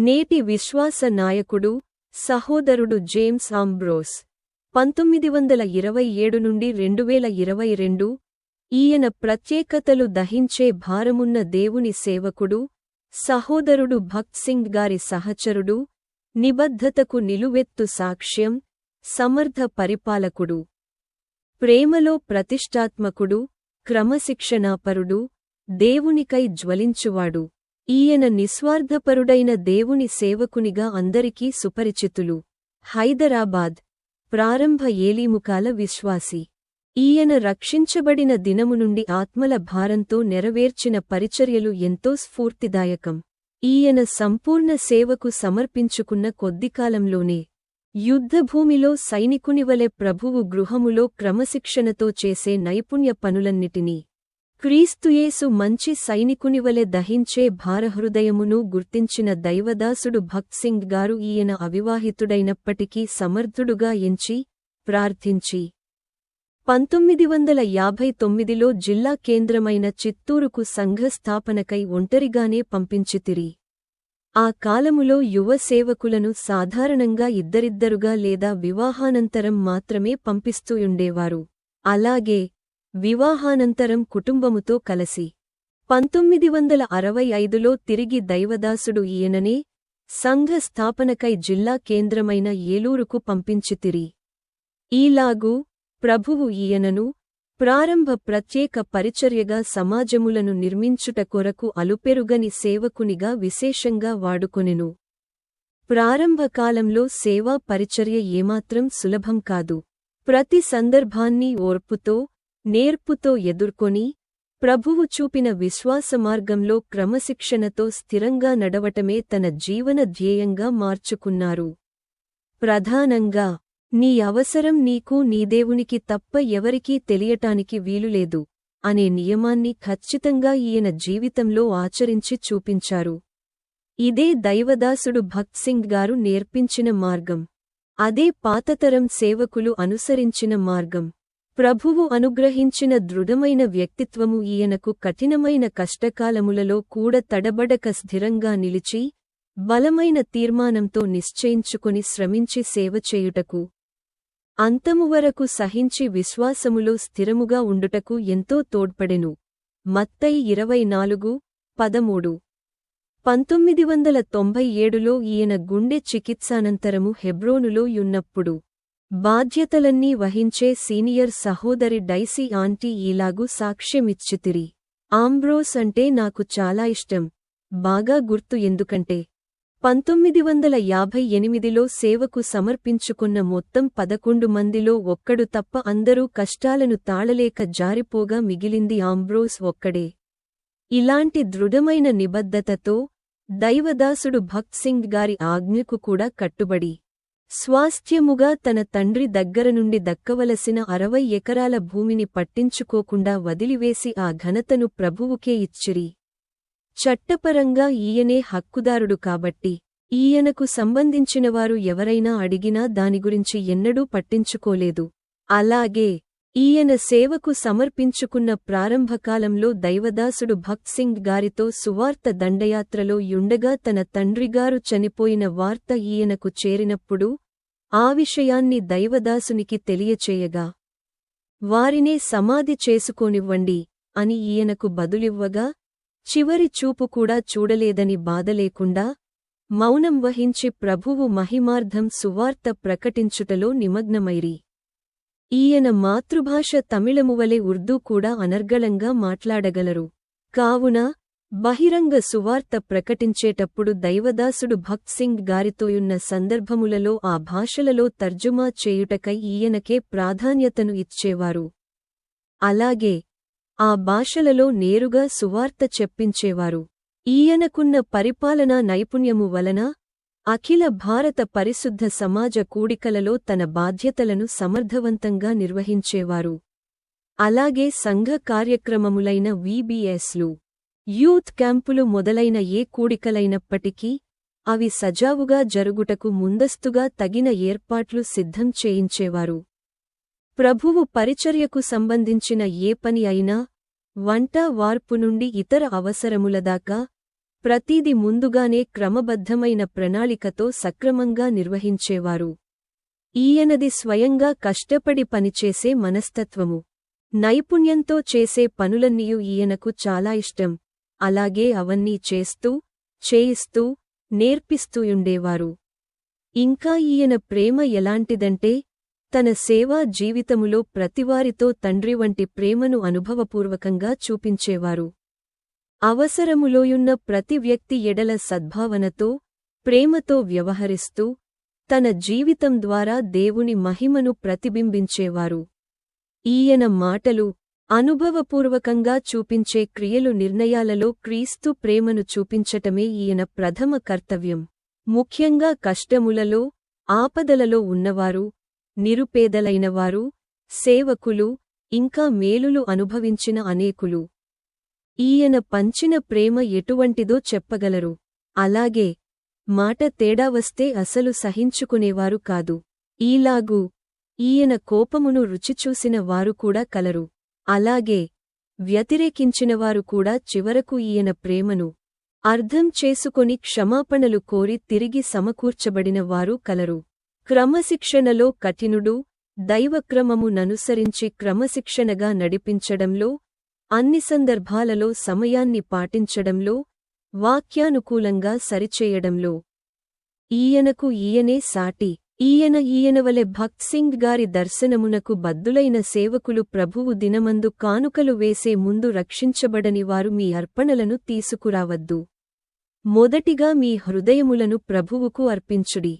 నేటి విశ్వాస నాయకుడు సహోదరుడు జేమ్స్ ఆంబ్రోస్. పంతొమ్మిది వందల ఇరవై ఏడు నుండి రెండువేల ఇరవై రెండు ఈయన ప్రత్యేకతలు దహించే భారమున్న దేవుని సేవకుడు సహోదరుడు భక్త్ సింగ్ గారి సహచరుడు నిబద్ధతకు నిలువెత్తు సాక్ష్యం సమర్థ పరిపాలకుడు. ప్రేమలో ప్రతిష్టాత్మకుడు క్రమశిక్షణాపరుడు దేవునికై జ్వలించువాడు. ఈయన నిస్వార్థపరుడైన దేవుని సేవకునిగా అందరికీ సుపరిచితులు. హైదరాబాద్. ప్రారంభ ఏలీముకాల విశ్వాసి. ఈయన రక్షించబడిన దినము నుండి ఆత్మల భారంతో నెరవేర్చిన పరిచర్యలు ఎంతో స్ఫూర్తిదాయకం. ఈయన సంపూర్ణ సేవకు సమర్పించుకున్న కొద్దికాలంలోనే యుద్ధభూమిలో సైనికునివలె ప్రభువు గృహములో క్రమశిక్షణతో చేసే నైపుణ్య పనులన్నిటినీ క్రీస్తుయేసు మంచి సైనికునివలె దహించే భారహృదయమును గుర్తించిన దైవదాసుడు భక్సింగ్ గారు ఈయన అవివాహితుడైనప్పటికీ సమర్థుడుగా ఎంచి ప్రార్థించి. పంతొమ్మిది వందల యాభై తొమ్మిదిలో జిల్లా కేంద్రమైన చిత్తూరుకు సంఘస్థాపనకై ఒంటరిగానే పంపించితిరి. ఆ కాలములో యువ సేవకులను సాధారణంగా ఇద్దరిద్దరుగా లేదా వివాహానంతరం మాత్రమే పంపిస్తూయుండేవారు అలాగే వివాహానంతరం కుటుంబముతో కలసి పంతొమ్మిది వందల అరవై ఐదులో తిరిగి దైవదాసుడు ఈయననే సంఘ స్థాపనకై జిల్లా కేంద్రమైన ఏలూరుకు పంపించితిరి. ఈలాగు ప్రభువు ఈయనను ప్రారంభ ప్రత్యేక పరిచర్యగా సమాజములను నిర్మించుట కొరకు అలుపెరుగని సేవకునిగా విశేషంగా వాడుకొనెను. ప్రారంభకాలంలో సేవా పరిచర్య ఏమాత్రం సులభం కాదు. ప్రతి సందర్భాన్ని ఓర్పుతో నేర్పుతో ఎదుర్కొని ప్రభువు చూపిన విశ్వాస మార్గంలో క్రమశిక్షణతో స్థిరంగా నడవటమే తన జీవన ధ్యేయంగా మార్చుకున్నారు. ప్రధానంగా నీ అవసరం నీకు నీ దేవునికి తప్ప ఎవరికీ తెలియటానికి వీలులేదు అనే నియమాన్ని ఖచ్చితంగా ఈయన జీవితంలో ఆచరించి చూపించారు. ఇదే దైవదాసుడు భక్సింగ్ గారు నేర్పించిన మార్గం. అదే పాతతరం సేవకులు అనుసరించిన మార్గం. ప్రభువు అనుగ్రహించిన దృఢమైన వ్యక్తిత్వము ఈయనకు కఠినమైన కష్టకాలములలో కూడా తడబడక స్థిరంగా నిలిచి బలమైన తీర్మానంతో నిశ్చయించుకుని శ్రమించి సేవ చేయుటకు అంతము వరకు సహించి విశ్వాసములో స్థిరముగా ఉండుటకు ఎంతో తోడ్పడెను. మత్తై ఇరవై నాలుగు పదమూడు. పంతొమ్మిది వందల తొంభై ఏడులో ఈయన గుండె చికిత్సానంతరము హెబ్రోనులో యున్నప్పుడు బాధ్యతలన్నీ వహించే సీనియర్ సహోదరి డైసీ ఆంటీ ఈలాగు సాక్ష్యమిచ్చితిరి. ఆంబ్రోస్ అంటే నాకు చాలా ఇష్టం. బాగా గుర్తు ఎందుకంటే పంతొమ్మిది వందల యాభై ఎనిమిదిలో సేవకు సమర్పించుకున్న మొత్తం పదకొండు మందిలో ఒక్కడు తప్ప అందరూ కష్టాలను తాళలేక జారిపోగా మిగిలింది ఆంబ్రోస్ ఒక్కడే. ఇలాంటి దృఢమైన నిబద్ధతతో దైవదాసుడు భక్సింగ్ గారి ఆజ్ఞకు కూడా కట్టుబడి స్వాస్థ్యముగా తన తండ్రి దగ్గర నుండి దక్కవలసిన అరవై ఎకరాల భూమిని పట్టించుకోకుండా వదిలివేసి ఆ ఘనతను ప్రభువుకే ఇచ్చిరి. చట్టపరంగా ఈయనే హక్కుదారుడు కాబట్టి ఈయనకు సంబంధించినవారు ఎవరైనా అడిగినా దాని గురించి ఎన్నడూ పట్టించుకోలేదు. అలాగే ఈయన సేవకు సమర్పించుకున్న ప్రారంభకాలంలో దైవదాసుడు భక్త్ సింగ్ గారితో సువార్త దండయాత్రలో యుండగా తన తండ్రిగారు చనిపోయిన వార్త ఈయనకు చేరినప్పుడు ఆ విషయాన్ని దైవదాసునికి తెలియచేయగా వారినే సమాధి చేసుకోనివ్వండి అని ఈయనకు బదులివ్వగా చివరి చూపు కూడా చూడలేదని బాధలేకుండా మౌనం వహించి ప్రభువు మహిమార్థం సువార్త ప్రకటించుటలో నిమగ్నమైరి. ఈయన మాతృభాష తమిళమువలె ఉర్దూ కూడా అనర్గళంగా మాట్లాడగలరు. కావున బహిరంగ సువార్త ప్రకటించేటప్పుడు దైవదాసుడు భక్త్ సింగ్ గారితోయున్న సందర్భములలో ఆ భాషలలో తర్జుమా చేయుటకై ఈయనకే ప్రాధాన్యతను ఇచ్చేవారు. అలాగే ఆ భాషలలో నేరుగా సువార్త చెప్పించేవారు. ఈయనకున్న పరిపాలనా నైపుణ్యము వలన అఖిల భారత పరిశుద్ధ సమాజ కూడికలలో తన బాధ్యతలను సమర్థవంతంగా నిర్వహించేవారు. అలాగే సంఘ కార్యక్రమములైన వీబీఎస్లు యూత్ క్యాంపులు మొదలైన ఏ కూడికలైనప్పటికీ అవి సజావుగా జరుగుటకు ముందస్తుగా తగిన ఏర్పాట్లు సిద్ధం చేయించేవారు. ప్రభువు పరిచర్యకు సంబంధించిన ఏ పని అయినా వంట వార్పు నుండి ఇతర అవసరములదాకా ప్రతీది ముందుగానే క్రమబద్ధమైన ప్రణాళికతో సక్రమంగా నిర్వహించేవారు. ఈయనది స్వయంగా కష్టపడి పనిచేసే మనస్తత్వము. నైపుణ్యంతో చేసే పనులన్నీయు ఈయనకు చాలా ఇష్టం. అలాగే అవన్నీ చేస్తూ చేయిస్తూ నేర్పిస్తూయుండేవారు. ఇంకా ఈయన ప్రేమ ఎలాంటిదంటే తన సేవా జీవితములో ప్రతివారితో తండ్రి వంటి ప్రేమను అనుభవపూర్వకంగా చూపించేవారు. అవసరములోయున్న ప్రతి వ్యక్తి ఎడల సద్భావనతో ప్రేమతో వ్యవహరిస్తూ తన జీవితం ద్వారా దేవుని మహిమను ప్రతిబింబించేవారు. ఈయన మాటలు అనుభవపూర్వకంగా చూపించే క్రియలు నిర్ణయాలలో క్రీస్తు ప్రేమను చూపించటమే ఈయన ప్రథమ కర్తవ్యం. ముఖ్యంగా కష్టములలో ఆపదలలో ఉన్నవారు నిరుపేదలైనవారు సేవకులు ఇంకా మేలులు అనుభవించిన అనేకులు. ఈయన పంచిన ప్రేమ ఎటువంటిదో చెప్పగలరు. అలాగే మాట తేడా వస్తే అసలు సహించుకునేవారు కాదు. ఈలాగూ ఈయన కోపమును రుచిచూసిన వారు కూడా కలరు. అలాగే వ్యతిరేకించినవారు కూడా చివరకు ఈయన ప్రేమను అర్థం చేసుకొని క్షమాపణలు కోరి తిరిగి సమకూర్చబడిన వారు కలరు. క్రమశిక్షణలో కఠినుడు దైవక్రమముననుసరించి క్రమశిక్షణగా నడిపించడంలో అన్ని సందర్భాలలో సమయాన్ని పాటించడంలో వాక్యానుకూలంగా సరిచేయడంలో. ఈయనకు ఈయనే సాటి. ఈయన ఈయనవలె భక్త్ సింగ్ గారి దర్శనమునకు బద్దులైన సేవకులు ప్రభువు దినమందు కానుకలు వేసే ముందు రక్షించబడని వారు మీ అర్పణలను తీసుకురావద్దు. మొదటిగా మీ హృదయములను ప్రభువుకు అర్పించుడి.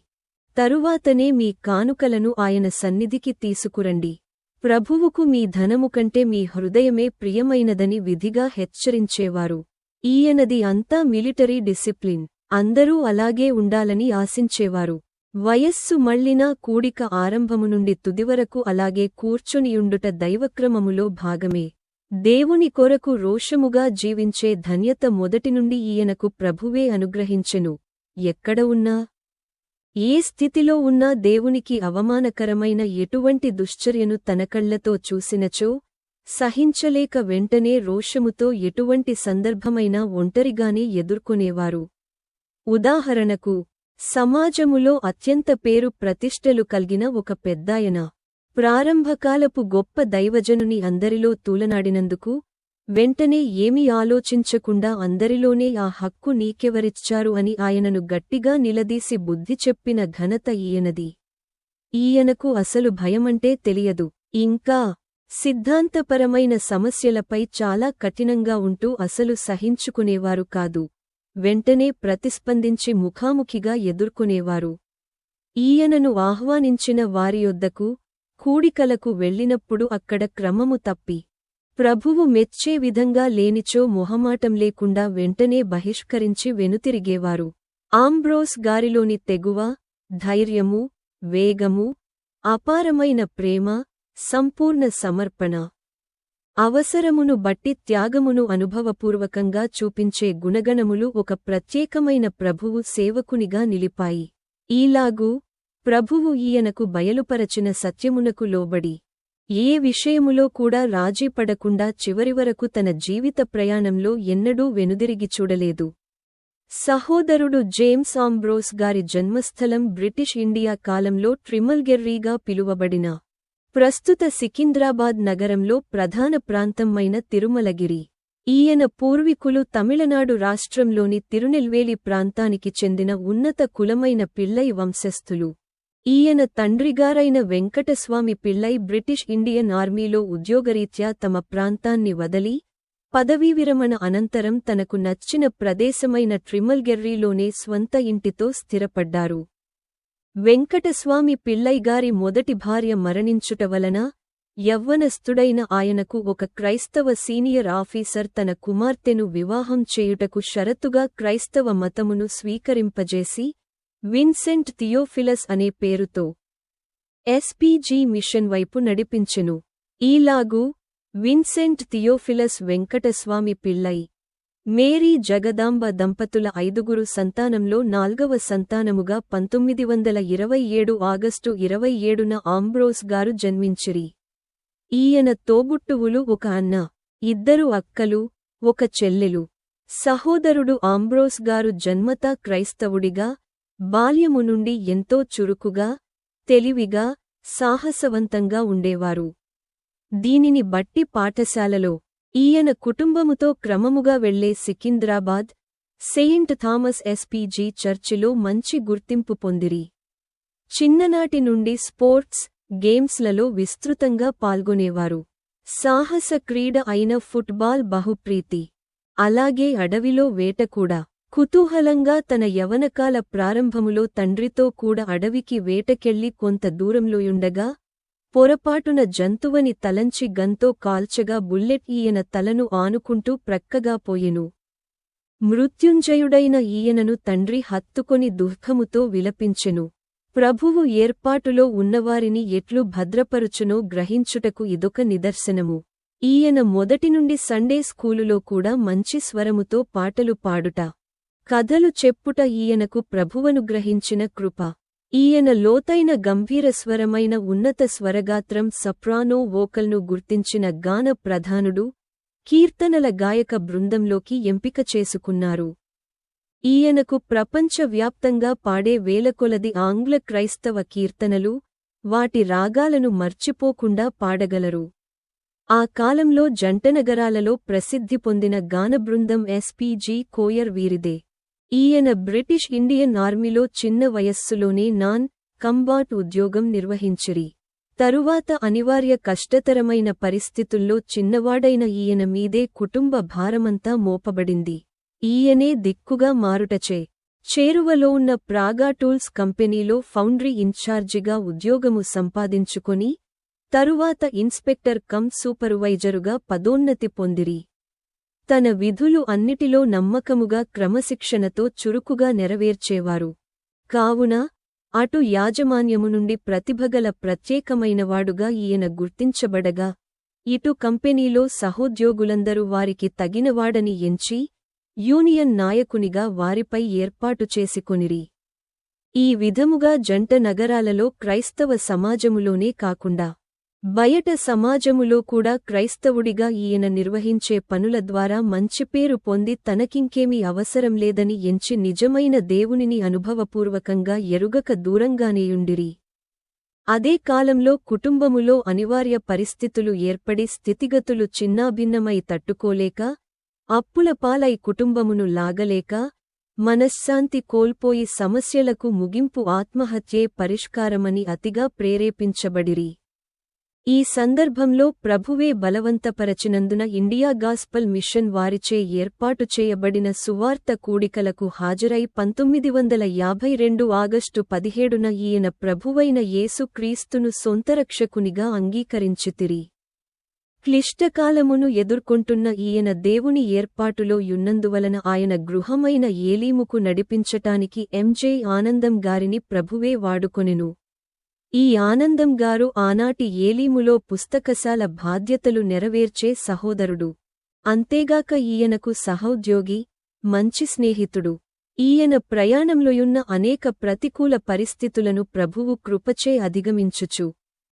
తరువాతనే మీ కానుకలను ఆయన సన్నిధికి తీసుకురండి. ప్రభువుకు మీ ధనము కంటే మీ హృదయమే ప్రియమైనదని విధిగా హెచ్చరించేవారు. ఈయనది అంతా మిలిటరీ డిసిప్లిన్. అందరూ అలాగే ఉండాలని ఆశించేవారు. వయస్సు మళ్ళినా కూడిక ఆరంభము నుండి తుదివరకు అలాగే కూర్చునియుండుట దైవక్రమములో భాగమే. దేవుని కొరకు రోషముగా జీవించే ధన్యత మొదటి నుండి ఈయనకు ప్రభువే అనుగ్రహించెను. ఎక్కడ ఉన్నా ఏ స్థితిలో ఉన్నా దేవునికి అవమానకరమైన ఎటువంటి దుశ్చర్యను తనకళ్ళతో చూసినచో సహించలేక వెంటనే రోషముతో ఎటువంటి సందర్భమైనా ఒంటరిగానే ఎదుర్కొనేవారు. ఉదాహరణకు సమాజములో అత్యంత పేరు ప్రతిష్టలు కల్గిన ఒక పెద్దాయన ప్రారంభకాలపు గొప్ప దైవజనుని అందరిలో తూలనాడినందుకు వెంటనే ఏమీ ఆలోచించకుండా అందరిలోనే ఆ హక్కు నీకెవరిచ్చారు అని ఆయనను గట్టిగా నిలదీసి బుద్ధి చెప్పిన ఘనత ఈయనది. ఈయనకు అసలు భయమంటే తెలియదు. ఇంకా సిద్ధాంతపరమైన సమస్యలపై చాలా కఠినంగా ఉంటూ అసలు సహించుకునేవారు కాదు. వెంటనే ప్రతిస్పందించి ముఖాముఖిగా ఎదుర్కొనేవారు. ఈయనను ఆహ్వానించిన వారియొద్దకు కూడికలకు వెళ్ళినప్పుడు అక్కడ క్రమము తప్పి. ప్రభువు మెచ్చే విధంగా లేనిచో మొహమాటం లేకుండా వెంటనే బహిష్కరించి వెనుతిరిగేవారు. ఆంబ్రోస్ గారిలోని తెగువ ధైర్యము వేగము అపారమైన ప్రేమ సంపూర్ణ సమర్పణ అవసరమును బట్టి త్యాగమును అనుభవపూర్వకంగా చూపించే గుణగణములు ఒక ప్రత్యేకమైన ప్రభువు సేవకునిగా నిలిపాయి. ఈలాగూ ప్రభువు ఈయనకు బయలుపరచిన సత్యమునకు లోబడి ఏ విషయములో కూడా రాజీపడకుండా చివరివరకు తన జీవిత ప్రయాణంలో ఎన్నడూ వెనుదిరిగి చూడలేదు. సహోదరుడు జేమ్స్ ఆంబ్రోస్ గారి జన్మస్థలం బ్రిటిష్ ఇండియా కాలంలో ట్రిమల్గెర్రీగా పిలువబడిన ప్రస్తుత సికింద్రాబాద్ నగరంలో ప్రధాన ప్రాంతమైన తిరుమలగిరి. ఈయన పూర్వీకులు తమిళనాడు రాష్ట్రంలోని తిరునెల్వేలి ప్రాంతానికి చెందిన ఉన్నత కులమైన పిల్లై వంశస్థులు. ఈయన తండ్రిగారైన వెంకటస్వామి పిళ్ళై బ్రిటిష్ ఇండియన్ ఆర్మీలో ఉద్యోగరీత్యా తమ ప్రాంతాన్ని వదలి పదవీ విరమణ అనంతరం తనకు నచ్చిన ప్రదేశమైన ట్రిమల్గెర్రీలోనే స్వంత ఇంటితో స్థిరపడ్డారు. వెంకటస్వామి పిళ్ళైగారి మొదటి భార్య మరణించుట వలన యవ్వనస్థుడైన ఆయనకు ఒక క్రైస్తవ సీనియర్ ఆఫీసర్ తన కుమార్తెను వివాహం చేయుటకు షరతుగా క్రైస్తవ మతమును స్వీకరింపజేసి విన్సెంట్ థియోఫిలస్ అనే పేరుతో ఎస్పీజీ మిషన్ వైపు నడిపించెను. ఈలాగూ Vincent Theophilus Venkataswamy Pillai Mary Jagadamba దంపతుల ఐదుగురు సంతానంలో నాల్గవ సంతానముగా పంతొమ్మిది వందల ఇరవై ఏడు ఆగస్టు ఇరవై ఏడున ఆంబ్రోస్ గారు జన్మించిరి. ఈయన తోబుట్టువులు ఒక అన్న ఇద్దరు అక్కలు ఒక చెల్లెలు. సహోదరుడు ఆంబ్రోస్ గారు జన్మతా క్రైస్తవుడిగా బాల్యము నుండి ఎంతో చురుకుగా తెలివిగా సాహసవంతంగా ఉండేవారు. దీనిని బట్టి పాఠశాలలో ఈయన కుటుంబముతో క్రమముగా వెళ్ళే సికింద్రాబాద్ సెయింట్ థామస్ ఎస్పీజీ చర్చిలో మంచి గుర్తింపు పొందిరి. చిన్ననాటి నుండి స్పోర్ట్స్ గేమ్స్లలో విస్తృతంగా పాల్గొనేవారు. సాహస క్రీడ అయిన ఫుట్బాల్ బహుప్రీతి. అలాగే అడవిలో వేట కూడా. కుతూహలంగా తన యవనకాల ప్రారంభములో తండ్రితో కూడా అడవికి వేటకెళ్ళి కొంత దూరంలోయుండగా పొరపాటున జంతువని తలంచి గంతో కాల్చగా బుల్లెట్ ఈయన తలను ఆనుకుంటూ ప్రక్కగా పోయెను. మృత్యుంజయుడైన ఈయనను తండ్రి హత్తుకొని దుఃఖముతో విలపించెను. ప్రభువు ఏర్పాటులో ఉన్నవారిని ఎట్లు భద్రపరుచునో గ్రహించుటకు ఇదొక నిదర్శనము. ఈయన మొదటి నుండి సండే స్కూలులో కూడా మంచి స్వరముతో పాటలు పాడుట. కథలు చెప్పుట ఈయనకు ప్రభువనుగ్రహించిన కృప. ఈయన లోతైన గంభీరస్వరమైన ఉన్నత స్వరగాత్రం సప్రానో వోకల్ను గుర్తించిన గాన ప్రధానుడు కీర్తనల గాయక బృందంలోకి ఎంపిక చేసుకున్నారు. ఈయనకు ప్రపంచవ్యాప్తంగా పాడే వేలకొలది ఆంగ్ల క్రైస్తవ కీర్తనలు వాటి రాగాలను మర్చిపోకుండా పాడగలరు. ఆ కాలంలో జంటనగరాలలో ప్రసిద్ధి పొందిన గానబృందం ఎస్పీజీ కోయర్ వీరిదే. ఈయన బ్రిటిష్ ఇండియన్ ఆర్మీలో చిన్న వయస్సులోనే నాన్ కంబాట్ ఉద్యోగం నిర్వహించిరి. తరువాత అనివార్య కష్టతరమైన పరిస్థితుల్లో చిన్నవాడైన ఈయన మీదే కుటుంబ భారమంతా మోపబడింది. ఈయనే దిక్కుగా మారుటచే. చేరువలో ఉన్న ప్రాగా టూల్స్ కంపెనీలో ఫౌండ్రీ ఇన్ఛార్జిగా ఉద్యోగము సంపాదించుకొని తరువాత ఇన్స్పెక్టర్ కమ్ సూపర్వైజరుగా పదోన్నతి పొందిరి. తన విధులు అన్నిటిలో నమ్మకముగా క్రమశిక్షణతో చురుకుగా నెరవేర్చేవారు. కావున అటు యాజమాన్యము నుండి ప్రతిభగల ప్రత్యేకమైనవాడుగా ఈయన గుర్తించబడగా ఇటు కంపెనీలో సహోద్యోగులందరూ వారికి తగినవాడని ఎంచి యూనియన్ నాయకునిగా వారిపై ఏర్పాటు చేసుకొనిరి. ఈ విధముగా జంట నగరాలలో క్రైస్తవ సమాజములోనే కాకుండా బయట సమాజములో కూడా క్రైస్తవుడిగా ఈయన నిర్వహించే పనుల ద్వారా మంచి పేరు పొంది తనకింకేమీ అవసరం లేదని ఎంచి నిజమైన దేవునిని అనుభవపూర్వకంగా ఎరుగక దూరంగానేయుండిరి. అదే కాలంలో కుటుంబములో అనివార్య పరిస్థితులు ఏర్పడి స్థితిగతులు చిన్నాభిన్నమై తట్టుకోలేక అప్పుల పాలై కుటుంబమును లాగలేక మనశ్శాంతి కోల్పోయి సమస్యలకు ముగింపు ఆత్మహత్యే పరిష్కారమని అతిగా ప్రేరేపించబడిరి. ఈ సందర్భంలో ప్రభువే బలవంతపరచినందున ఇండియా గాస్పల్ మిషన్ వారిచే ఏర్పాటు చేయబడిన సువార్త కూడికలకు హాజరై పంతొమ్మిది వందల యాభై రెండు ఆగస్టు పదిహేడున ఈయన ప్రభువైన యేసు క్రీస్తును సొంతరక్షకునిగా అంగీకరించితిరి. క్లిష్టకాలమును ఎదుర్కొంటున్న ఈయన దేవుని ఏర్పాటులో యున్నందువలన ఆయన గృహమైన ఏలీముకు నడిపించటానికి ఎంజే ఆనందం గారిని ప్రభువే వాడుకొనెను. ఈ ఆనందం గారు ఆనాటి ఏలీములో పుస్తకశాల బాధ్యతలు నెరవేర్చే సహోదరుడు. అంతేగాక ఈయనకు సహోద్యోగి మంచి స్నేహితుడు. ఈయన ప్రయాణంలోయున్న అనేక ప్రతికూల పరిస్థితులను ప్రభువు కృపచే అధిగమించుచు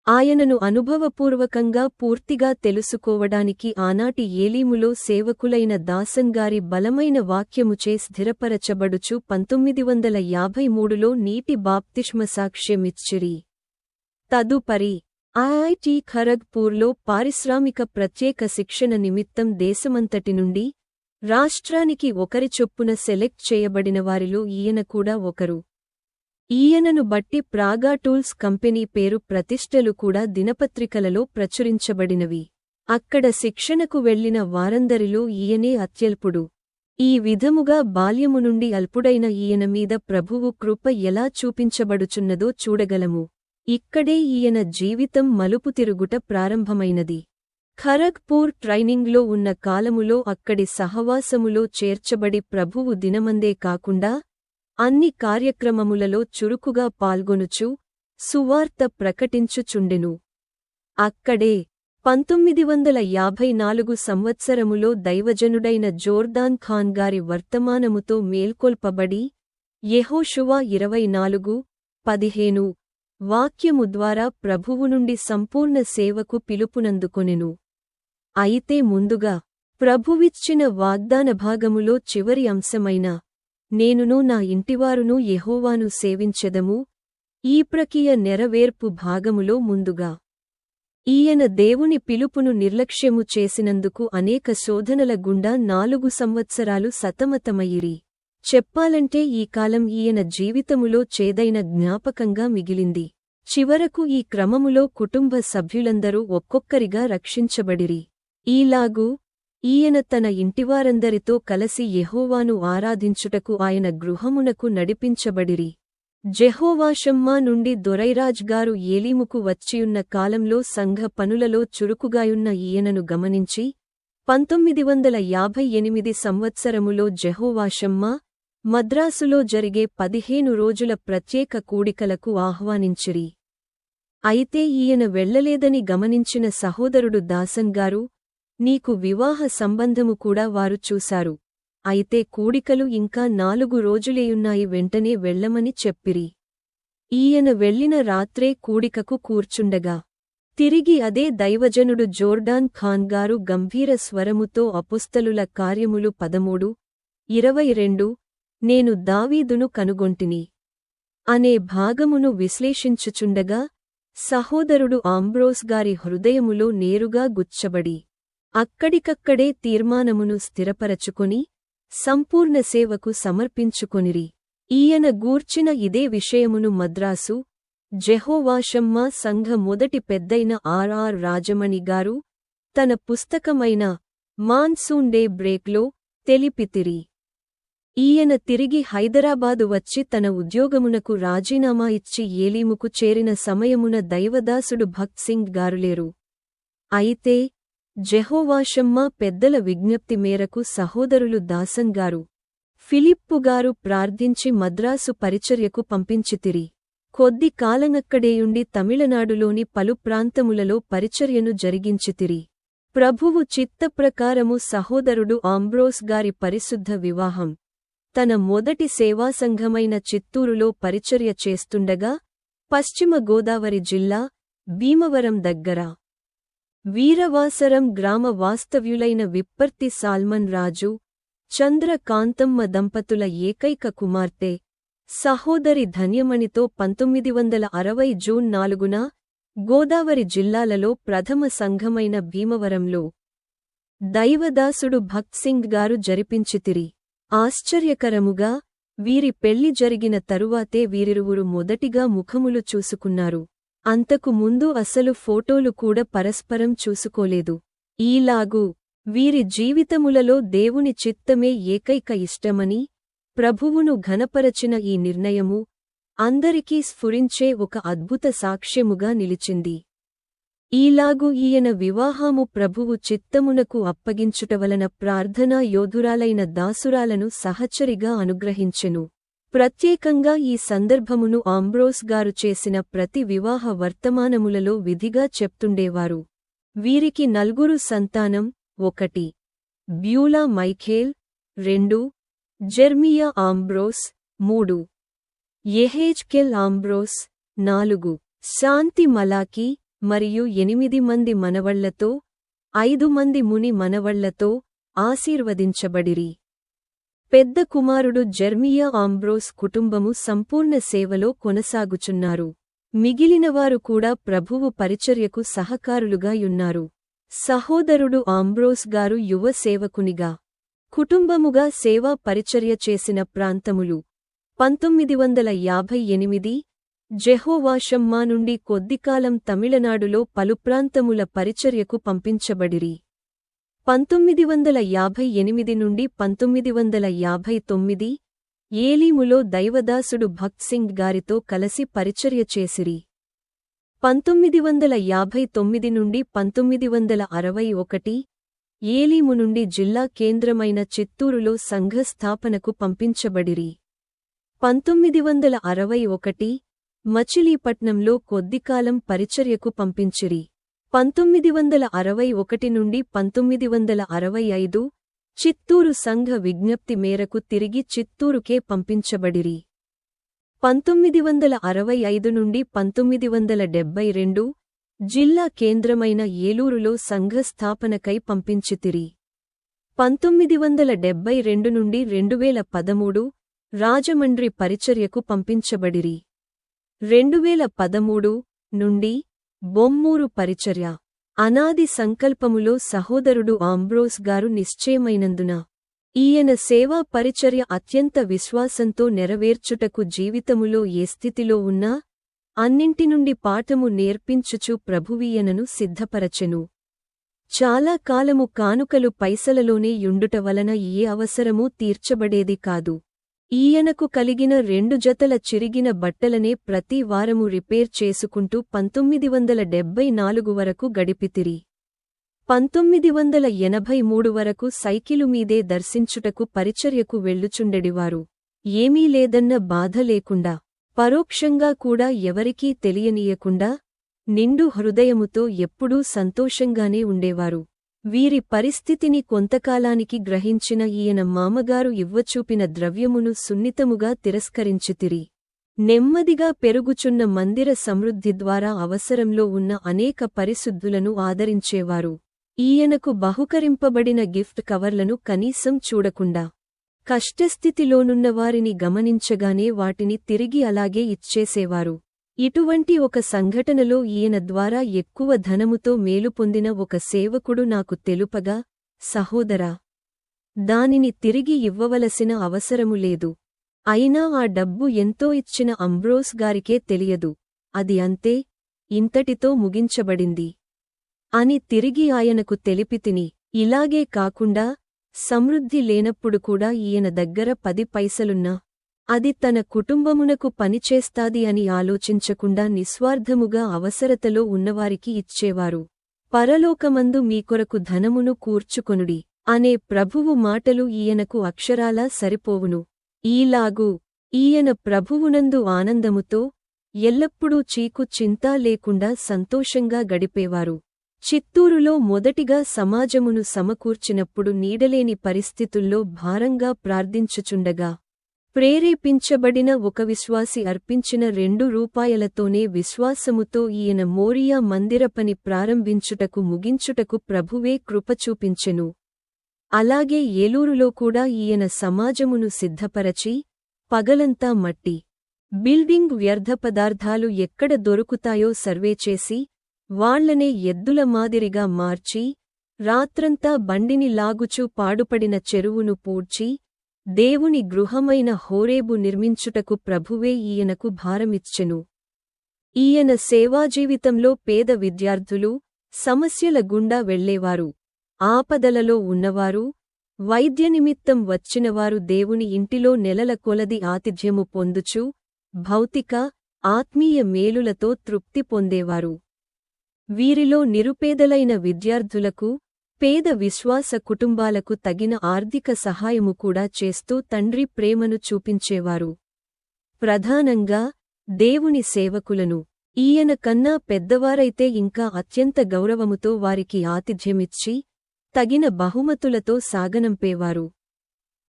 ఆయనను అనుభవపూర్వకంగా పూర్తిగా తెలుసుకోవడానికి ఆనాటి ఏలీములో సేవకులైన దాసంగారి బలమైన వాక్యముచే స్థిరపరచబడుచు పంతొమ్మిది వందల యాభై మూడులో నీటి బాప్తిష్మ సాక్ష్యమిచ్చిరి. తదుపరి ఐఐటి ఖరగ్పూర్లో పారిశ్రామిక ప్రత్యేక శిక్షణ నిమిత్తం దేశమంతటి నుండి రాష్ట్రానికి ఒకరి చొప్పున సెలెక్ట్ చేయబడిన వారిలో ఈయన కూడా ఒకరు. ఈయనను బట్టి ప్రాగా టూల్స్ కంపెనీ పేరు ప్రతిష్టలు కూడా దినపత్రికలలో ప్రచురించబడినవి. అక్కడ శిక్షణకు వెళ్ళిన వారందరిలో ఈయనే అత్యల్పుడు. ఈ విధముగా బాల్యము నుండి అల్పుడైన ఈయన మీద ప్రభువు కృప ఎలా చూపించబడుచున్నదో చూడగలము. ఇక్కడే ఈయన జీవితం మలుపు తిరుగుట ప్రారంభమైనది. ఖరగ్పూర్ ట్రైనింగ్లో ఉన్న కాలములో అక్కడి సహవాసములో చేర్చబడి ప్రభువు దినమందే కాకుండా అన్ని కార్యక్రమములలో చురుకుగా పాల్గొనుచు సువార్త ప్రకటించుచుండెను. అక్కడే పంతొమ్మిది వందల యాభై నాలుగు సంవత్సరములో దైవజనుడైన జోర్దాన్ ఖాన్ గారి వర్తమానముతో మేల్కొల్పబడి యెహోషువా ఇరవై నాలుగు పదిహేను వాక్యము ద్వారా ప్రభువు నుండి సంపూర్ణ సేవకు పిలుపునందుకొనెను. అయితే ముందుగా ప్రభువిచ్చిన వాగ్దాన భాగములో చివరి అంశమైన నేనును నా ఇంటివారును యెహోవాను సేవించెదము ఈ ప్రక్రియ నెరవేర్పు భాగములో ముందుగా ఈయన దేవుని పిలుపును నిర్లక్ష్యము చేసినందుకు అనేక శోధనల గుండా నాలుగు సంవత్సరాలు సతమతమయిరి. చెప్పాలంటే ఈ కాలం ఈయన జీవితములో చేదైన జ్ఞాపకంగా మిగిలింది. చివరకు ఈ క్రమములో కుటుంబ సభ్యులందరూ ఒక్కొక్కరిగా రక్షించబడిరి. ఈలాగూ ఈయన తన ఇంటివారందరితో కలసి యెహోవాను ఆరాధించుటకు ఆయన గృహమునకు నడిపించబడిరి. జెహోవాషమ్మా నుండి దొరైరాజ్ గారు ఏలీముకు వచ్చియున్న కాలంలో సంఘ పనులలో చురుకుగాయున్న ఈయనను గమనించి పంతొమ్మిది వందల యాభై ఎనిమిది సంవత్సరములో జెహోవాషమ్మా మద్రాసులో జరిగే పదిహేను రోజుల ప్రత్యేక కూడికలకు ఆహ్వానించిరి. అయితే ఈయన వెళ్ళలేదని గమనించిన సహోదరుడు దాసన్ నీకు వివాహ సంబంధము కూడా వారు చూశారు. అయితే కూడికలు ఇంకా నాలుగు రోజులేయున్నాయి వెంటనే వెళ్ళమని చెప్పిరి. ఈయన వెళ్ళిన రాత్రే కూడికకు కూర్చుండగా తిరిగి అదే దైవజనుడు జోర్డాన్ ఖాన్ గారు గంభీర స్వరముతో అపుస్తలుల కార్యములు పదమూడు ఇరవై రెండు నేను దావీదును కనుగొంటిని. అనే భాగమును విశ్లేషించుచుండగా సహోదరుడు ఆంబ్రోస్ గారి హృదయములో నేరుగా గుచ్చబడి అక్కడికక్కడే తీర్మానమును స్థిరపరచుకొని సంపూర్ణ సేవకు సమర్పించుకొనిరి. ఈయన గూర్చిన ఇదే విషయమును మద్రాసు జెహోవాషమ్మ సంఘ మొదటి పెద్దైన ఆర్ఆర్ రాజమణి గారు తన పుస్తకమైన మాన్సూన్ డే బ్రేక్లో తెలిపితిరి. ఈయన తిరిగి హైదరాబాదు వచ్చి తన ఉద్యోగమునకు రాజీనామా ఇచ్చి ఏలీముకు చేరిన సమయమున దైవదాసుడు భక్త్ సింగ్ గారులేరు. అయితే జెహోవాషమ్మ పెద్దల విజ్ఞప్తి మేరకు సహోదరులు దాసంగారు గారు ఫిలిప్పు గారు ప్రార్థించి మద్రాసు పరిచర్యకు పంపించితిరి. కొద్ది కాలనక్కడేయుండి తమిళనాడులోని పలు ప్రాంతములలో పరిచర్యను జరిగించితిరి. ప్రభువు చిత్తప్రకారము సహోదరుడు ఆంబ్రోస్ గారి పరిశుద్ధ వివాహం. తన మొదటి సేవాసంఘమైన చిత్తూరులో పరిచర్య చేస్తుండగా పశ్చిమ గోదావరి జిల్లా భీమవరం దగ్గర వీరవాసరం గ్రామ వాస్తవ్యులైన విప్పర్తి సాల్మన్ రాజు చంద్రకాంతమ్మ దంపతుల ఏకైక కుమార్తె సహోదరి ధన్యమణితో పంతొమ్మిది వందల అరవై జూన్ నాలుగున గోదావరి జిల్లాలలో ప్రథమ సంఘమైన భీమవరంలో దైవదాసుడు భక్సింగ్ గారు జరిపించితిరి. ఆశ్చర్యకరముగా వీరి పెళ్ళి జరిగిన తరువాతే వీరిరువురు మొదటిగా ముఖములు చూసుకున్నారు. అంతకు ముందు అసలు ఫోటోలు కూడా పరస్పరం చూసుకోలేదు. ఈలాగు వీరి జీవితములలో దేవుని చిత్తమే ఏకైక ఇష్టమని ప్రభువును ఘనపరచిన ఈ నిర్ణయము అందరికీ స్ఫురించే ఒక అద్భుత సాక్ష్యముగా నిలిచింది. ఈలాగు ఈయన వివాహము ప్రభువు చిత్తమునకు అప్పగించుటవలన ప్రార్థనా యోధురాలైన దాసురాలను సహచరిగా అనుగ్రహించెను. ప్రత్యేకంగా ఈ సందర్భమును ఆంబ్రోస్ గారు చేసిన ప్రతి వివాహ వర్తమానములలో విధిగా చెప్తుండేవారు. వీరికి నలుగురు సంతానం ఒకటి బ్యూలా మైఖేల్ రెండు జెర్మియా ఆంబ్రోస్ మూడు ఎహేజ్కెల్ ఆంబ్రోస్ నాలుగు శాంతి మలాకి మరియు ఎనిమిది మంది మనవళ్ళతో ఐదు మంది ముని మనవళ్ళతో ఆశీర్వదించబడిరి. పెద్ద కుమారుడు జెర్మియా ఆంబ్రోస్ కుటుంబము సంపూర్ణ సేవలో కొనసాగుచున్నారు. మిగిలినవారు కూడా ప్రభువు పరిచర్యకు సహకారులుగా యున్నారు సహోదరుడు ఆంబ్రోస్ గారు యువ సేవకునిగా. కుటుంబముగా సేవా పరిచర్య చేసిన ప్రాంతములు పంతొమ్మిది వందల యాభై ఎనిమిది జెహోవాషమ్మా నుండి కొద్దికాలం తమిళనాడులో పలు ప్రాంతముల పరిచర్యకు పంపించబడిరి. పంతొమ్మిది వందల యాభై ఎనిమిది నుండి పంతొమ్మిది వందల యాభై తొమ్మిది ఏలీములో దైవదాసుడు భక్త్ సింగ్ గారితో కలసి పరిచర్య చేసిరి. పంతొమ్మిది వందల యాభై తొమ్మిది నుండి పంతొమ్మిది వందల అరవై ఒకటి ఏలీము నుండి జిల్లా కేంద్రమైన చిత్తూరులో సంఘ స్థాపనకు పంపించబడిరి. పంతొమ్మిది వందల అరవై ఒకటి మచిలీపట్నంలో కొద్దికాలం పరిచర్యకు పంపించిరి. పంతొమ్మిది వందల అరవై ఒకటి నుండి పంతొమ్మిది వందల అరవై ఐదు చిత్తూరు సంఘ విజ్ఞప్తి మేరకు తిరిగి చిత్తూరుకే పంపించబడిరి. పంతొమ్మిది వందల అరవై ఐదు నుండి పంతొమ్మిది వందల డెబ్బై రెండు జిల్లా కేంద్రమైన ఏలూరులో సంఘ స్థాపనకై పంపించితిరి. పంతొమ్మిది వందల డెబ్బై రెండు నుండి రెండువేల పదమూడు రాజమండ్రి పరిచర్యకు పంపించబడిరి. రెండువేల పదమూడు నుండి బొమ్మూరు పరిచర్య. అనాది సంకల్పములో సహోదరుడు ఆంబ్రోస్ గారు నిశ్చయమైనందున ఈయన సేవా పరిచర్య అత్యంత విశ్వాసంతో నెరవేర్చుటకు జీవితములో ఏ స్థితిలో ఉన్నా అన్నింటి నుండి పాఠము నేర్పించుచు ప్రభువీయనను సిద్ధపరచెను. చాలా కాలము కానుకలు పైసలలోనే యుండుట వలన ఏ అవసరమూ తీర్చబడేది కాదు. ఈయనకు కలిగిన రెండు జతల చిరిగిన బట్టలనే ప్రతి వారము రిపేర్ చేసుకుంటూ పంతొమ్మిది వందల డెబ్బై నాలుగు వరకు గడిపితిరి. పంతొమ్మిది వందల ఎనభై మూడు వరకు సైకిలు మీదే దర్శించుటకు పరిచర్యకు వెళ్ళుచుండెడివారు. ఏమీ లేదన్న బాధ లేకుండా పరోక్షంగా కూడా ఎవరికీ తెలియనీయకుండా నిండు హృదయముతో ఎప్పుడూ సంతోషంగానే ఉండేవారు. వీరి పరిస్థితిని కొంతకాలానికి గ్రహించిన ఈయన మామగారు ఇవ్వచూపిన ద్రవ్యమును సున్నితముగా తిరస్కరించితిరి. నెమ్మదిగా పెరుగుచున్న మందిర సమృద్ధి ద్వారా అవసరంలో ఉన్న అనేక పరిశుద్ధులను ఆదరించేవారు. ఈయనకు బహుకరింపబడిన గిఫ్ట్ కవర్లను కనీసం చూడకుండా. కష్టస్థితిలోనున్న వారిని గమనించగానే వాటిని తిరిగి అలాగే ఇచ్చేసేవారు. ఇటువంటి ఒక సంఘటనలో ఈయన ద్వారా ఎక్కువ ధనముతో మేలు పొందిన ఒక సేవకుడు నాకు తెలుపగా సహోదరా దానిని తిరిగి ఇవ్వవలసిన అవసరము లేదు. అయినా ఆ డబ్బు ఎంతో ఇచ్చిన అంబ్రోస్ గారికే తెలియదు. అది అంతే ఇంతటితో ముగించబడింది. అని తిరిగి ఆయనకు తెలిపితిని. ఇలాగే కాకుండా సమృద్ధి లేనప్పుడు కూడా ఈయన దగ్గర పది పైసలున్నా అది తన కుటుంబమునకు పనిచేస్తాది అని ఆలోచించకుండా నిస్వార్థముగా అవసరతలో ఉన్నవారికి ఇచ్చేవారు. పరలోకమందు మీ కొరకు ధనమును కూర్చుకొనుడి. అనే ప్రభువు మాటలు ఈయనకు అక్షరాలా సరిపోవును. ఈలాగు ఈయన ప్రభువునందు ఆనందముతో ఎల్లప్పుడూ చీకు చింతా లేకుండా సంతోషంగా గడిపేవారు. చిత్తూరులో మొదటిగా సమాజమును సమకూర్చినప్పుడు నీడలేని పరిస్థితుల్లో భారంగా ప్రార్థించుచుండగా ప్రేరేపించబడిన ఒక విశ్వాసి అర్పించిన రెండు రూపాయలతోనే విశ్వాసముతో ఈయన మోరియా మందిరపని ప్రారంభించుటకు ముగించుటకు ప్రభువే కృపచూపించెను అలాగే ఏలూరులో కూడా ఈయన సమాజమును సిద్ధపరచి పగలంతా మట్టి బిల్డింగ్ వ్యర్థ పదార్థాలు ఎక్కడ దొరుకుతాయో సర్వే చేసి వాళ్ళనే ఎద్దుల మాదిరిగా మార్చి రాత్రంతా బండిని లాగుచూ పాడుపడిన చెరువును పూడ్చి దేవుని గృహమైన హోరేబు నిర్మించుటకు ప్రభువే ఈయనకు భారమిచ్చెను. ఈయన సేవాజీవితంలో పేద విద్యార్థులు సమస్యల గుండా వెళ్ళేవారు ఆపదలలో ఉన్నవారు వైద్య నిమిత్తం వచ్చినవారు దేవుని ఇంటిలో నెలల కొలది ఆతిథ్యము పొందుచు భౌతిక ఆత్మీయ మేలులతో తృప్తి పొందేవారు. వీరిలో నిరుపేదలైన విద్యార్థులకు పేద విశ్వాస కుటుంబాలకు తగిన ఆర్థిక సహాయము కూడా చేస్తూ తండ్రి ప్రేమను చూపించేవారు. ప్రధానంగా దేవుని సేవకులను. ఈయన కన్నా పెద్దవారైతే ఇంకా అత్యంత గౌరవముతో వారికి ఆతిథ్యమిచ్చి తగిన బహుమతులతో సాగనంపేవారు.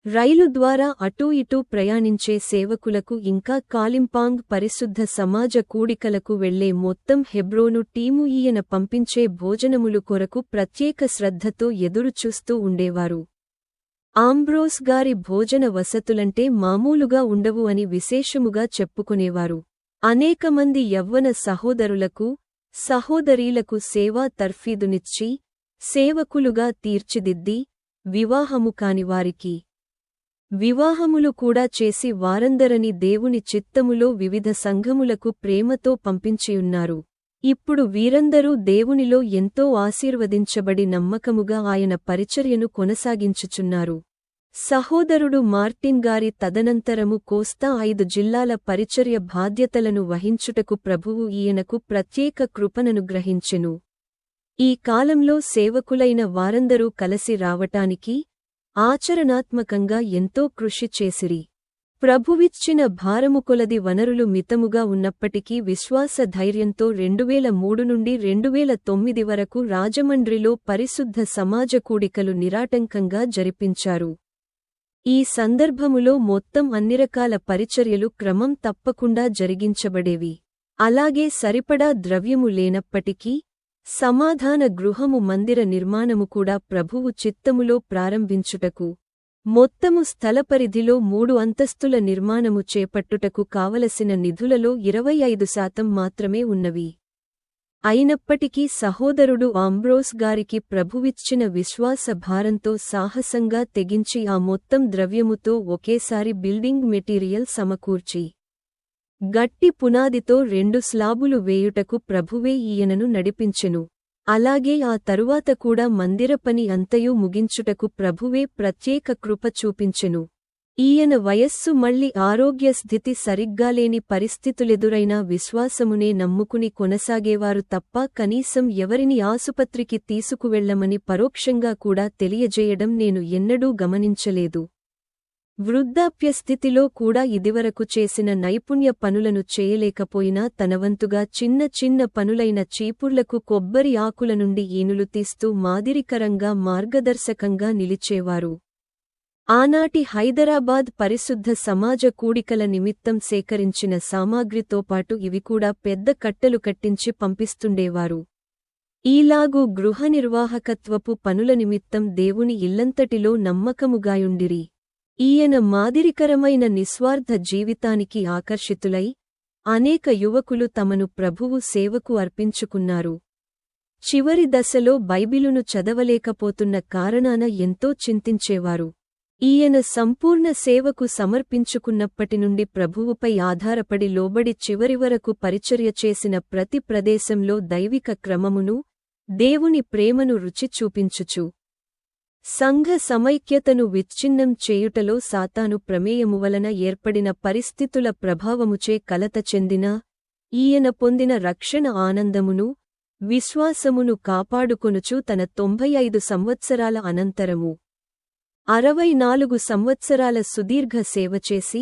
రైలు ద్వారా అటూ ఇటూ ప్రయాణించే సేవకులకు ఇంకా కాలింపాంగ్ పరిశుద్ధ సమాజ కూడికలకు వెళ్ళే మొత్తం హెబ్రోను టీము ఈయన పంపించే భోజనములు కొరకు ప్రత్యేక శ్రద్ధతో ఎదురుచూస్తూ ఉండేవారు. ఆంబ్రోస్ గారి భోజన వసతులంటే మామూలుగా ఉండవు అని విశేషముగా చెప్పుకునేవారు. అనేకమంది యవ్వన సహోదరులకు సహోదరీలకు సేవా తర్ఫీదునిచ్చి సేవకులుగా తీర్చిదిద్ది వివాహము కానివారికి వివాహములు కూడా చేసి వారందరని దేవుని చిత్తములో వివిధ సంఘములకు ప్రేమతో పంపించియున్నారు. ఇప్పుడు వీరందరూ దేవునిలో ఎంతో ఆశీర్వదించబడి నమ్మకముగా ఆయన పరిచర్యను కొనసాగించుచున్నారు. సహోదరుడు మార్టిన్ గారి తదనంతరము కోస్తా ఐదు జిల్లాల పరిచర్య బాధ్యతలను వహించుటకు ప్రభువు ఈయనకు ప్రత్యేక కృపననుగ్రహించెను. ఈ కాలంలో సేవకులైన వారందరూ కలసి రావటానికి ఆచరణాత్మకంగా ఎంతో కృషి చేసిరి. ప్రభువిచ్చిన భారము కొలది వనరులు మితముగా ఉన్నప్పటికీ విశ్వాస ధైర్యంతో రెండువేల మూడు నుండి రెండువేల తొమ్మిది వరకు రాజమండ్రిలో పరిశుద్ధ సమాజ కూడికలు నిరాటంకంగా జరిపించారు. ఈ సందర్భములో మొత్తం అన్నిరకాల పరిచర్యలు క్రమం తప్పకుండా జరిగించబడేవి. అలాగే సరిపడా ద్రవ్యము లేనప్పటికీ సమాధాన గృహము మందిర నిర్మాణము కూడా ప్రభువు చిత్తములో ప్రారంభించుటకు మొత్తము స్థలపరిధిలో మూడు అంతస్తుల నిర్మాణము చేపట్టుటకు కావలసిన నిధులలో ఇరవై ఐదు శాతం మాత్రమే ఉన్నవి. అయినప్పటికీ సహోదరుడు ఆంబ్రోస్ గారికి ప్రభువిచ్చిన విశ్వాస భారంతో సాహసంగా తెగించి ఆ మొత్తం ద్రవ్యముతో ఒకేసారి బిల్డింగ్ మెటీరియల్ సమకూర్చి గట్టి పునాదితో రెండు స్లాబులు వేయుటకు ప్రభువే ఈయనను నడిపించెను. అలాగే ఆ తరువాత కూడా మందిర పని అంతయు ముగించుటకు ప్రభువే ప్రత్యేక కృప చూపించెను. ఈయన వయస్సు మళ్ళీ ఆరోగ్య స్థితి సరిగ్గా లేని పరిస్థితులెదురైనా విశ్వాసమునే నమ్ముకుని కొనసాగేవారు తప్ప కనీసం ఎవరిని ఆసుపత్రికి తీసుకువెళ్ళమని పరోక్షంగా కూడా తెలియజేయడం నేను ఎన్నడూ గమనించలేదు. వృద్ధాప్య స్థితిలో కూడా ఇదివరకు చేసిన నైపుణ్య పనులను చేయలేకపోయినా తనవంతుగా చిన్న చిన్న పనులైన చీపుర్లకు కొబ్బరి ఆకుల నుండి ఈనులు తీస్తూ మాదిరికరంగా మార్గదర్శకంగా నిలిచేవారు. ఆనాటి హైదరాబాద్ పరిశుద్ధ సమాజ కూడికల నిమిత్తం సేకరించిన సామాగ్రితో పాటు ఇవి కూడా పెద్ద కట్టెలు కట్టించి పంపిస్తుండేవారు. ఈలాగు గృహ నిర్వాహకత్వపు పనుల నిమిత్తం దేవుని ఇల్లంతటిలో నమ్మకముగాయుండిరి. ఈయన మాదిరికరమైన నిస్వార్థ జీవితానికి ఆకర్షితులై అనేక యువకులు తమను ప్రభువు సేవకు అర్పించుకున్నారు. చివరి దశలో బైబిలును చదవలేకపోతున్న కారణాన ఎంతో చింతించేవారు. ఈయన సంపూర్ణ సేవకు సమర్పించుకున్నప్పటి నుండి ప్రభువుపై ఆధారపడి లోబడి చివరి వరకు పరిచర్య చేసిన ప్రతి ప్రదేశంలో దైవిక క్రమమును దేవుని ప్రేమను రుచి చూపించుచు. సంఘ సమైక్యతను విచ్ఛిన్నం చేయుటలో సాతాను ప్రమేయము వలన ఏర్పడిన పరిస్థితుల ప్రభావముచే కలత చెందిన ఈయన పొందిన రక్షణ ఆనందమును విశ్వాసమును కాపాడుకొనుచు తన తొంభై ఐదు సంవత్సరాల అనంతరము అరవై నాలుగు సంవత్సరాల సుదీర్ఘ సేవ చేసి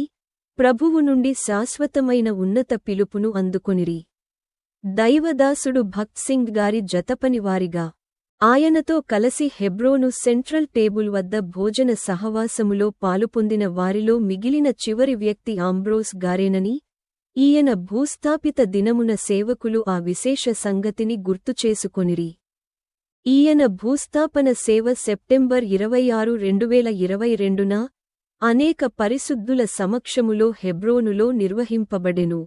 ప్రభువు నుండి శాశ్వతమైన ఉన్నత పిలుపును అందుకొనిరి. దైవదాసుడు భక్సింగ్ గారి జతపనివారిగా ఆయనతో కలసి హెబ్రోను సెంట్రల్ టేబుల్ వద్ద భోజన సహవాసములో పాలుపొందిన వారిలో మిగిలిన చివరి వ్యక్తి ఆంబ్రోస్ గారేనని ఈయన భూస్థాపిత దినమున సేవకులు ఆ విశేష సంగతిని గుర్తుచేసుకొనిరి ఈయన భూస్థాపన సేవ సెప్టెంబర్ ఇరవై ఆరు రెండువేల ఇరవై రెండున అనేక పరిశుద్ధుల సమక్షములో హెబ్రోనులో నిర్వహింపబడెను.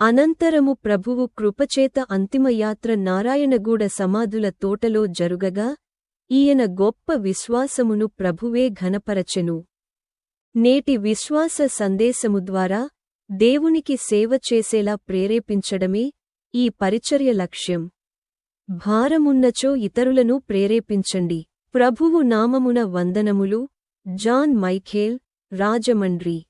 అనంతరము ప్రభువు కృపచేత అంతిమయాత్ర నారాయణగూడ సమాధుల తోటలో జరుగగా ఈయన గొప్ప విశ్వాసమును ప్రభువే ఘనపరచెను. నేటి విశ్వాస సందేశము ద్వారా దేవునికి సేవ చేసేలా ప్రేరేపించడమే ఈ పరిచర్య లక్ష్యం. భారమున్నచో ఇతరులను ప్రేరేపించండి. ప్రభువు నామమున వందనములు జాన్ మైఖేల్ రాజమండ్రి.